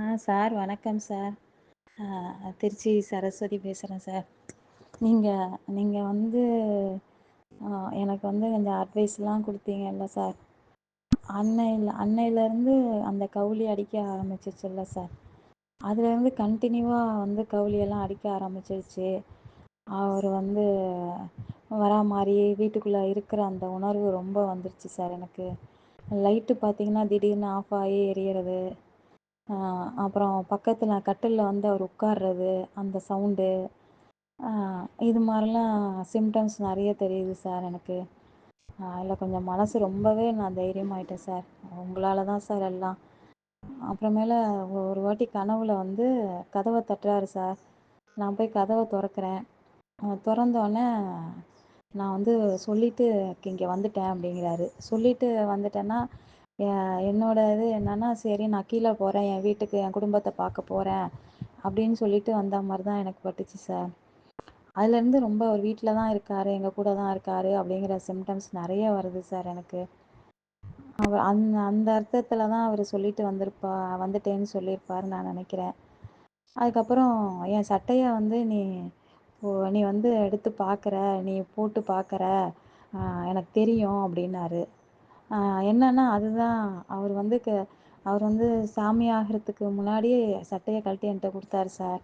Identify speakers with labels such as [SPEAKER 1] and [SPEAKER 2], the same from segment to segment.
[SPEAKER 1] ஆ sir வணக்கம் sir. Trichy Saraswathi பேசுகிறேன் sir. நீங்கள் நீங்கள் வந்து எனக்கு வந்து கொஞ்சம் அட்வைஸ்லாம் கொடுத்தீங்கல்ல சார். அன்னையில் அன்னையிலேருந்து அந்த கவுளி அடிக்க ஆரம்பிச்சிச்சுல்ல சார். அதுலேருந்து கண்டினியூவாக வந்து கவுளியெல்லாம் அடிக்க ஆரம்பிச்சிருச்சு. அவர் வந்து வரா மாதிரி வீட்டுக்குள்ளே இருக்கிற அந்த உணர்வு ரொம்ப வந்துருச்சு சார் எனக்கு. லைட்டு பார்த்தீங்கன்னா திடீர்னு ஆஃப் ஆகி எரியறது. அப்புறம் பக்கத்தில் கட்டிலில் வந்து அவர் உட்கார்றது அந்த சவுண்டு. இது மாதிரிலாம் சிம்டம்ஸ் நிறைய தெரியுது சார் எனக்கு. அதில் கொஞ்சம் மனசு ரொம்பவே நான் தைரியமாயிட்டேன் சார் உங்களால் தான் சார் எல்லாம். அப்புறமேல ஒரு வாட்டி கனவுல வந்து கதவை தட்டுறாரு சார் நான் போய் கதவை திறக்கிறேன். திறந்தோடனே நான் வந்து சொல்லிவிட்டு இங்கே வந்துட்டேன் அப்படிங்கிறாரு. சொல்லிவிட்டு வந்துட்டேன்னா என்னோட இது என்னன்னா சரி நான் கீழே போகிறேன் என் வீட்டுக்கு என் குடும்பத்தை பார்க்க போகிறேன் அப்படின்னு சொல்லிட்டு வந்த மாதிரி தான் எனக்கு பட்டுச்சு சார். அதுலேருந்து ரொம்ப அவர் வீட்டில் தான் இருக்கார் எங்கள் கூட தான் இருக்கார் அப்படிங்கிற சிம்டம்ஸ் நிறைய வருது சார் எனக்கு. அவர் அந்த அந்த அர்த்தத்தில் தான் அவர் சொல்லிட்டு வந்திருப்பா வந்துட்டேன்னு சொல்லியிருப்பாரு நான் நினைக்கிறேன். அதுக்கப்புறம் என் சட்டையை வந்து நீ நீ வந்து எடுத்து பார்க்குற நீ போட்டு பார்க்குற எனக்கு தெரியும் அப்படின்னாரு. என்னன்னா அதுதான். அவர் வந்து க அவர் வந்து சாமி ஆகிறதுக்கு முன்னாடியே சட்டையை கழட்டி என்கிட்ட கொடுத்தாரு சார்.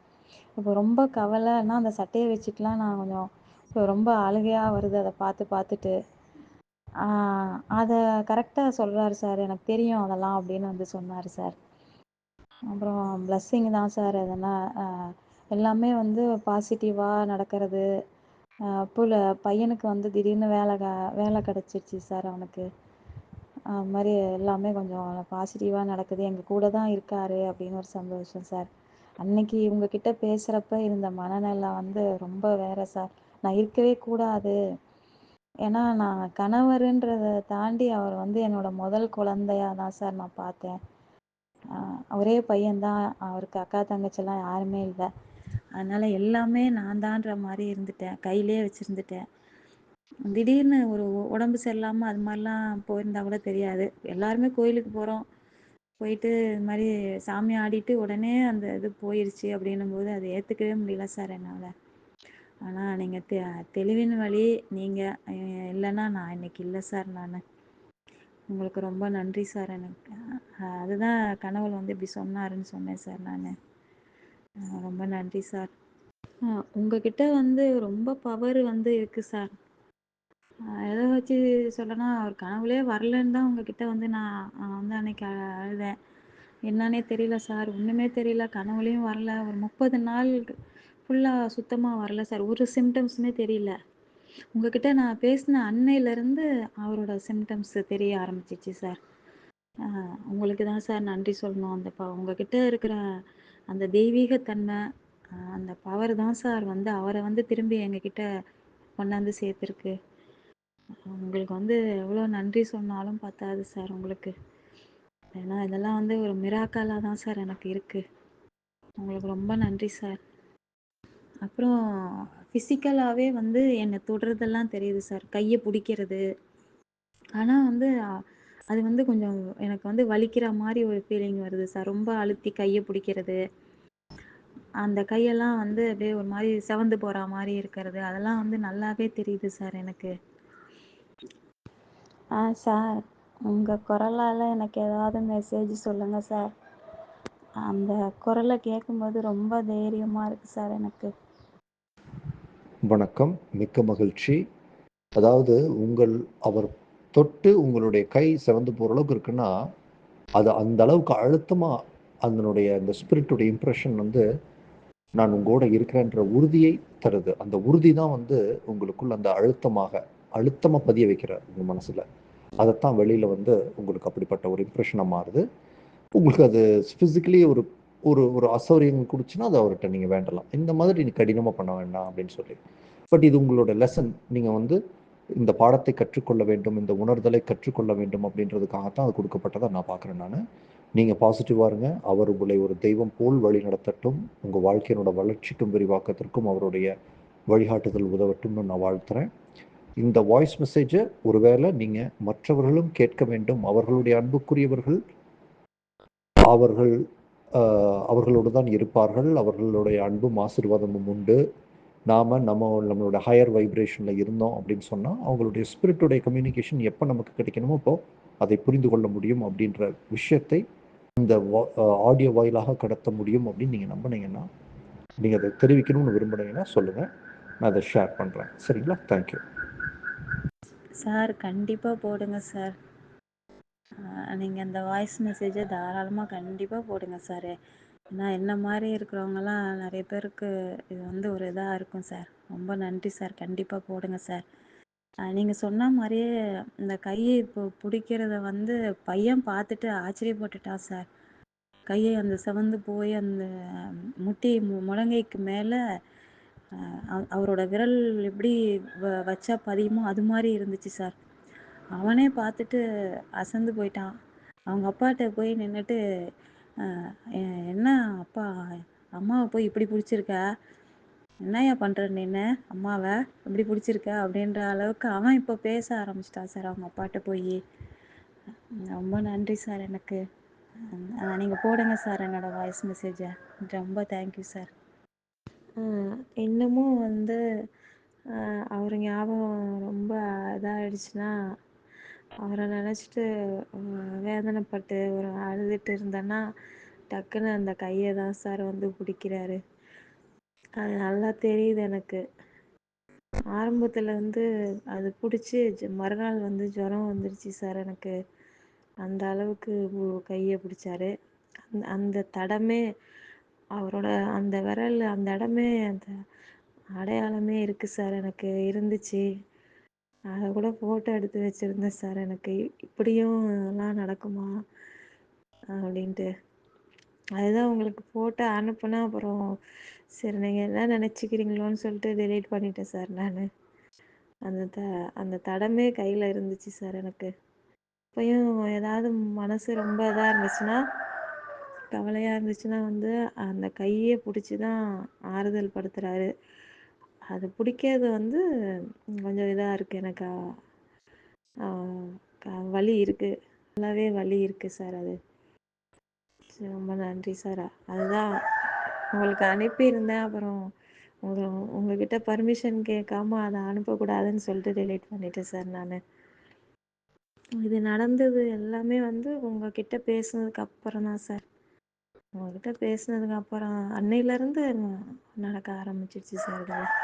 [SPEAKER 1] இப்போ ரொம்ப கவலைன்னா அந்த சட்டையை வச்சுட்டுலாம் நான் கொஞ்சம் இப்போ ரொம்ப அழுகையாக வருது அதை பார்த்து பார்த்துட்டு. அதை கரெக்டாக சொல்கிறாரு சார். எனக்கு தெரியும் அதெல்லாம் அப்படின்னு வந்து சொன்னார் சார். அப்புறம் பிளஸ்ஸிங் தான் சார் அதெல்லாம் எல்லாமே வந்து பாசிட்டிவாக நடக்கிறது. புல பையனுக்கு வந்து திடீர்னு வேலை க வேலை கிடச்சிருச்சு சார் அவனுக்கு. அது மாதிரி எல்லாமே கொஞ்சம் பாசிட்டிவாக நடக்குது. எங்கள் கூட தான் இருக்கார் அப்படின்னு ஒரு சந்தோஷம் சார் அன்னைக்கு உங்ககிட்ட பேசுகிறப்ப இருந்த மனநிலை வந்து ரொம்ப வேறு சார் நான் இருக்கவே கூடாது. ஏன்னா நான் கணவருன்றதை தாண்டி அவர் வந்து என்னோட முதல் குழந்தையா தான் சார் நான் பார்த்தேன். ஒரே பையன்தான் அவருக்கு அக்கா தங்கச்சிலாம் யாருமே இல்லை. அதனால் எல்லாமே நான் தான்ற மாதிரி இருந்துட்டேன். கையிலே வச்சுருந்துட்டேன். திடீர்னு ஒரு உடம்பு சரியில்லாமல் அது மாதிரிலாம் போயிருந்தா கூட தெரியாது. எல்லாருமே கோயிலுக்கு போகிறோம் போயிட்டு இது மாதிரி சாமி ஆடிட்டு உடனே அந்த இது போயிடுச்சு அப்படின்னும் போது அதை ஏற்றுக்கவே முடியல சார் என்னால். ஆனால் நீங்கள் தெ தெளிவின் வழி நீங்கள் இல்லைன்னா நான் இன்னைக்கு இல்லை சார் நான். உங்களுக்கு ரொம்ப நன்றி சார் எனக்கு. அதுதான் கனவுல வந்து இப்படி சொன்னாருன்னு சொன்னேன் சார் நான். ரொம்ப நன்றி சார். உங்ககிட்ட வந்து ரொம்ப பவர் வந்து இருக்குது சார். எதை வச்சு சொல்லனா அவர் கனவுலே வரலன்னு தான் உங்ககிட்ட வந்து நான் வந்து அன்னைக்கு அழுதேன். என்னன்னே தெரியல சார். ஒன்றுமே தெரியல. கனவுலேயும் வரல. ஒரு முப்பது நாள் ஃபுல்லாக சுத்தமாக வரல சார். ஒரு சிம்டம்ஸுமே தெரியல. உங்ககிட்ட நான் பேசின அன்னையிலேருந்து அவரோட சிம்டம்ஸ் தெரிய ஆரம்பிச்சிச்சு சார். உங்களுக்கு தான் சார் நன்றி சொல்லணும். அந்த ப உங்ககிட்ட இருக்கிற அந்த தெய்வீகத்தன்மை அந்த பவர் தான் சார் வந்து அவரை வந்து திரும்பி எங்ககிட்ட கொண்டாந்து சேர்த்துருக்கு. உங்களுக்கு வந்து எவ்வளோ நன்றி சொன்னாலும் பத்தாது சார் உங்களுக்கு. ஏன்னா இதெல்லாம் வந்து ஒரு மிராக்கலாக தான் சார் எனக்கு இருக்குது உங்களுக்கு ரொம்ப நன்றி சார். அப்புறம் ஃபிசிக்கலாகவே வந்து என்னை தொடுறதெல்லாம் தெரியுது சார். கையை பிடிக்கிறது. ஆனால் வந்து அது வந்து கொஞ்சம் எனக்கு வந்து வலிக்கிற மாதிரி ஒரு ஃபீலிங் வருது சார். ரொம்ப அழுத்தி கையை பிடிக்கிறது. அந்த கையெல்லாம் வந்து அப்படியே ஒரு மாதிரி செவந்து போகிற மாதிரி இருக்கிறது. அதெல்லாம் வந்து நல்லாவே தெரியுது சார் எனக்கு. ஆ சார். உங்கள் குரலால் எனக்கு ஏதாவது மெசேஜ் சொல்லுங்கள் சார். அந்த குரலை கேட்கும்போது ரொம்ப தைரியமாக இருக்குது சார் எனக்கு.
[SPEAKER 2] வணக்கம். மிக்க மகிழ்ச்சி. அதாவது உங்கள் அவர் தொட்டு உங்களுடைய கை சிவந்து போகிற அளவுக்கு இருக்குன்னா அது அந்த அளவுக்கு அழுத்தமாக அதனுடைய அந்த ஸ்பிரிட்டுடைய இம்ப்ரெஷன் வந்து நான் உங்களோட இருக்கிறேன்ற உறுதியை தருது. அந்த உறுதி தான் வந்து உங்களுக்குள்ள அந்த அழுத்தமாக அழுத்தமாக பதிய வைக்கிறார் உங்கள் மனசில். அதைத்தான் வெளியில் வந்து உங்களுக்கு அப்படிப்பட்ட ஒரு இம்ப்ரெஷனாக மாறுது. உங்களுக்கு அது ஃபிசிக்கலி ஒரு ஒரு ஒரு அசௌரியம் கொடுச்சுன்னா அதை அவர்கிட்ட நீங்கள் வேண்டலாம். இந்த மாதிரி நீ கடினமாக பண்ண வேண்டாம் அப்படின்னு சொல்லி. பட் இது உங்களோட லெசன் நீங்கள் வந்து இந்த பாடத்தை கற்றுக்கொள்ள வேண்டும் இந்த உணர்தலை கற்றுக்கொள்ள வேண்டும் அப்படின்றதுக்காகத்தான் அது கொடுக்கப்பட்டதை நான் பார்க்குறேன் நான். நீங்கள் பாசிட்டிவாக இருங்க. அவர் உங்களை ஒரு தெய்வம் போல் வழி நடத்தட்டும். உங்கள் வாழ்க்கையினோட வளர்ச்சிக்கும் விரிவாக்கத்திற்கும் அவருடைய வழிகாட்டுதல் உதவட்டும்னு நான் வாழ்த்துறேன். இந்த வாய்ஸ் மெசேஜை ஒருவேளை நீங்கள் மற்றவர்களும் கேட்க வேண்டும். அவர்களுடைய அன்புக்குரியவர்கள் அவர்கள் அவர்களோடு தான் இருப்பார்கள். அவர்களுடைய அன்பும் ஆசீர்வாதமும் உண்டு. நாம் நம்ம நம்மளோட ஹையர் வைப்ரேஷனில் இருந்தோம் அப்படின்னு சொன்னால் அவங்களுடைய ஸ்பிரிட்டுடைய கம்யூனிகேஷன் எப்போ நமக்கு கிடைக்கணுமோ அப்போ அதை புரிந்து கொள்ள முடியும் அப்படின்ற விஷயத்தை இந்த ஆடியோ வாயிலாக கடத்த முடியும் அப்படின்னு நீங்கள் நம்பினீங்கன்னா நீங்கள் அதை தெரிவிக்கணும்னு விரும்புனீங்கன்னா சொல்லுங்கள் நான் அதை ஷேர் பண்ணுறேன் சரிங்களா? தேங்க்யூ
[SPEAKER 1] சார் கண்டிப்பாக போடுங்க சார். நீங்கள் அந்த வாய்ஸ் மெசேஜை தாராளமாக கண்டிப்பாக போடுங்க சார். ஏன்னா என்ன மாதிரி இருக்கிறவங்கலாம் நிறைய பேருக்கு இது வந்து ஒரு இதாக இருக்கும் சார். ரொம்ப நன்றி சார். கண்டிப்பாக போடுங்க சார். நீங்கள் சொன்ன மாதிரியே இந்த கையை இப்போ பிடிக்கிறத வந்து பையன் பார்த்துட்டு ஆச்சரியப்பட்டுட்டான் சார். கையை அந்த சிவந்து போய் அந்த முட்டி மு- முழங்கைக்கு மேலே அவரோட விரல் எப்படி வ வச்சா பதியுமோ அது மாதிரி இருந்துச்சு சார். அவனே பார்த்துட்டு அசந்து போயிட்டான். அவங்க அப்பாட்ட போய் நின்றுட்டு என்ன அப்பா அம்மாவை போய் இப்படி பிடிச்சிருக்க? என்னய்யா பண்ணுற நின்று அம்மாவை இப்படி பிடிச்சிருக்க? அப்படின்ற அளவுக்கு அவன் இப்போ பேச ஆரம்பிச்சிட்டான் சார் அவங்க அப்பாட்ட போய். ரொம்ப நன்றி சார் எனக்கு. நீங்கள் போடுங்க சார் என்னோடய வாய்ஸ் மெசேஜை ரொம்ப தேங்க்யூ சார். இன்னமும் வந்து அவர் ஞாபகம் ரொம்ப இதாகிடுச்சுன்னா அவரை நினச்சிட்டு வேதனைப்பட்டு ஒரு அழுதுட்டு இருந்தேன்னா டக்குன்னு அந்த கையை தான் சார் வந்து பிடிக்கிறாரு. அது நல்லா தெரியுது எனக்கு. ஆரம்பத்தில் வந்து அது பிடிச்சி மறுநாள் வந்து ஜுரம் வந்துடுச்சு சார் எனக்கு. அந்த அளவுக்கு கையை பிடிச்சாரு. அந்த அந்த தடமே அவரோட அந்த விரல் அந்த இடமே அந்த அடையாளமே இருக்குது சார் எனக்கு இருந்துச்சு. அதை கூட ஃபோட்டோ எடுத்து வச்சிருந்தேன் சார் எனக்கு. இப்படியும் எல்லாம் நடக்குமா? அப்படின்ட்டு. அதுதான் உங்களுக்கு ஃபோட்டோ அனுப்புனா அப்புறம் சரி நீங்கள் என்ன நினச்சிக்கிறீங்களோன்னு சொல்லிட்டு டெலீட் பண்ணிட்டேன் சார் நான். அந்த த அந்த தடமே கையில் இருந்துச்சு சார் எனக்கு. இப்பயும் ஏதாவது மனசு ரொம்ப இதாக இருந்துச்சுன்னா கவலையாக இருந்துச்சுன்னா வந்து அந்த கையே பிடிச்சி தான் ஆறுதல் படுத்துகிறாரு அது பிடிக்கிறது வந்து கொஞ்சம் இதாக இருக்குது எனக்கு க- வலி இருக்குது நல்லாவே வலி இருக்குது சார் அது. ரொம்ப நன்றி சார். அதுதான் உங்களுக்கு அனுப்பியிருந்தேன். அப்புறம் உங்கள் உங்ககிட்ட பர்மிஷன் கேட்காம அதை அனுப்பக்கூடாதுன்னு சொல்லிட்டு டெலீட் பண்ணிட்டேன் சார் நான். இது நடந்தது எல்லாமே வந்து உங்ககிட்ட பேசுனதுக்கு அப்புறம் தான் சார். உங்ககிட்ட பேசினதுக்கு அப்புறம் அன்னையிலேருந்து நடக்க ஆரம்பிச்சிருச்சு சார் இதெல்லாம்.